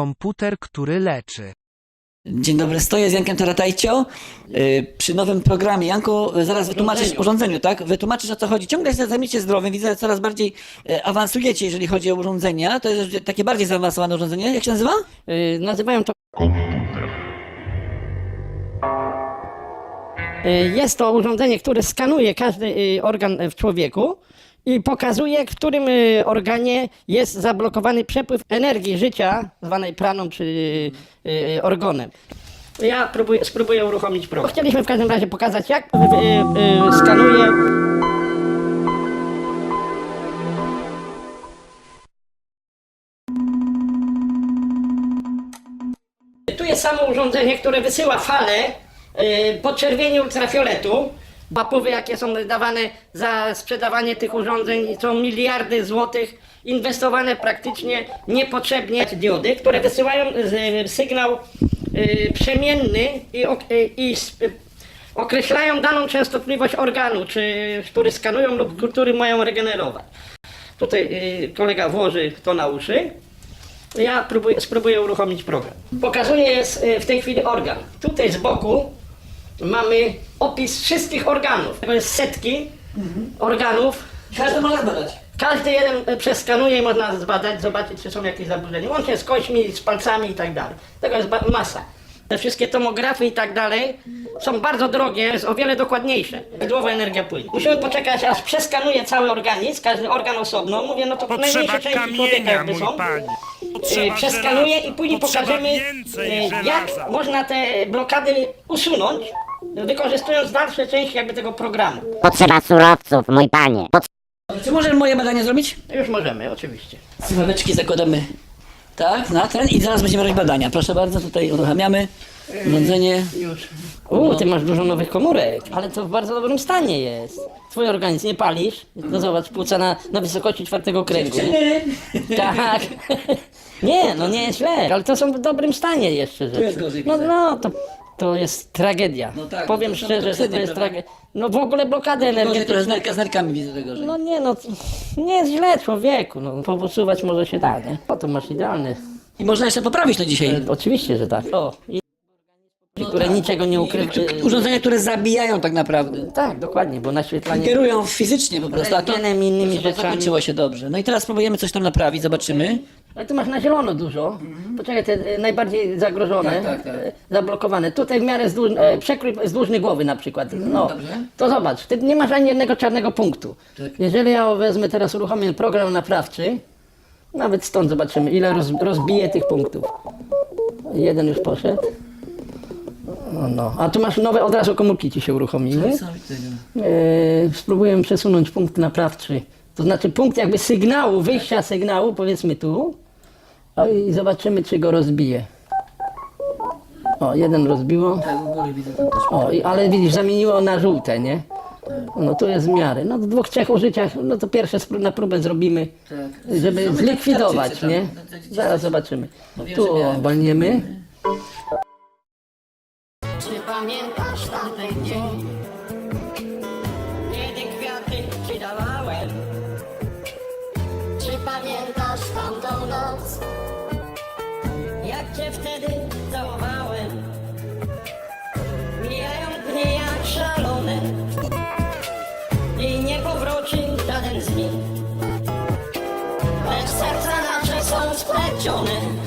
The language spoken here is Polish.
komputer, który leczy. Dzień dobry, stoję z Jankiem Taratajcio yy, przy nowym programie. Janku, zaraz wytłumaczysz urządzeniu, tak? Wytłumaczysz o co chodzi. Ciągle się zajmiecie zdrowiem, widzę, że coraz bardziej yy, awansujecie, jeżeli chodzi o urządzenia. To jest takie bardziej zaawansowane urządzenie. Jak się nazywa? Y, nazywają to. Y, Jest to urządzenie, które skanuje każdy y, organ w człowieku i pokazuje, w którym y, organie jest zablokowany przepływ energii życia, zwanej praną czy y, y, organem. Ja próbuję, spróbuję uruchomić program. Chcieliśmy w każdym razie pokazać, jak skanuje Tu jest samo urządzenie, które wysyła fale yy, podczerwieni ultrafioletu. Papówy, jakie są dawane za sprzedawanie tych urządzeń, są miliardy złotych inwestowane praktycznie niepotrzebnie diody, które wysyłają y, sygnał y, przemienny i, y, i określają daną częstotliwość organu, czy, który skanują lub który mają regenerować. Tutaj kolega włoży to na uszy. Ja próbuję, spróbuję uruchomić program. Pokazuję jest w tej chwili organ. Tutaj z boku mamy opis wszystkich organów. Tego jest setki organów. Każdy może badać. Każdy jeden y, przeskanuje i można zbadać, zobaczyć, czy są jakieś zaburzenia. Łącznie z kośćmi, z palcami i tak dalej. Tego jest masa. Te wszystkie tomografy i tak dalej są bardzo drogie, jest o wiele dokładniejsze. Prawidłowa energia płynie. Musimy poczekać, aż przeskanuje cały organizm, każdy organ osobno. Mówię, no to Potrzeba najmniejsze części człowieka jakby są. Potrzeba Przeskanuję żelaza. i później Potrzeba pokażemy, żelaza. jak można te blokady usunąć, wykorzystując dalsze części jakby tego programu. Potrzeba surowców, mój panie. Czy możemy moje badanie zrobić? Już możemy, oczywiście. Słuchaweczki zakładamy tak, na ten i zaraz będziemy robić badania. Proszę bardzo, tutaj uruchamiamy urządzenie. Już. U, ty masz dużo nowych komórek, ale to w bardzo dobrym stanie jest. Twój organizm nie palisz. No zobacz, płuca na, na wysokości czwartego kręgu. Tak. Nie, no nie jest źle, ale to są w dobrym stanie jeszcze rzeczy. jest gorzej, No, widzę. no, to, to jest tragedia. No tak, Powiem to są szczerze, że to jest prawda? tragedia. No w ogóle blokady Gorzej trochę z, energetyczne. nerka, z nerkami widzę tego, że... No nie no, nie jest źle człowieku, no powosuwać może się da, nie? To masz idealny. I można jeszcze poprawić to dzisiaj. E, Oczywiście, że tak. O, i które niczego nie ukrywa. Urządzenia, które zabijają tak naprawdę. Tak, dokładnie, bo naświetlanie Kierują fizycznie po prostu. A to Rentgenem i innymi rzeczami. zakończyło się dobrze. No i teraz próbujemy coś tam naprawić, zobaczymy. Ale tu masz na zielono dużo. Poczekaj, te e, najbardziej zagrożone, Mhm. Tak, tak, tak. e, zablokowane. Tutaj w miarę wzdłuż, e, przekrój głowy na przykład. No, dobrze. to zobacz, ty nie masz ani jednego czarnego punktu. Tak. Jeżeli ja wezmę teraz uruchomię program naprawczy, nawet stąd zobaczymy, ile roz, rozbije tych punktów. Jeden już poszedł. No, no. A tu masz nowe, od razu komórki ci się uruchomiły. E, spróbuję przesunąć punkt naprawczy. To znaczy punkt jakby sygnału, wyjścia sygnału, powiedzmy tu. O, I zobaczymy, czy go rozbije. O, jeden rozbiło. Tak, w ogóle widzę tam też. O, i- ale widzisz, zamieniło na żółte, nie? No tu jest w miarę. No w dwóch, trzech użyciach, no to pierwsze spró- na próbę zrobimy, Tak. żeby Zrobimy zlikwidować, nie? tam. Tak, Zaraz zobaczymy. Tu miałem. walniemy. Czy pamiętasz tamten dzień, kiedy kwiaty ci dawałem? Czy pamiętasz tamtą noc, jak cię wtedy całowałem? Mijają dni jak szalone i nie powróci żaden z nich. Lecz serca nasze są splecione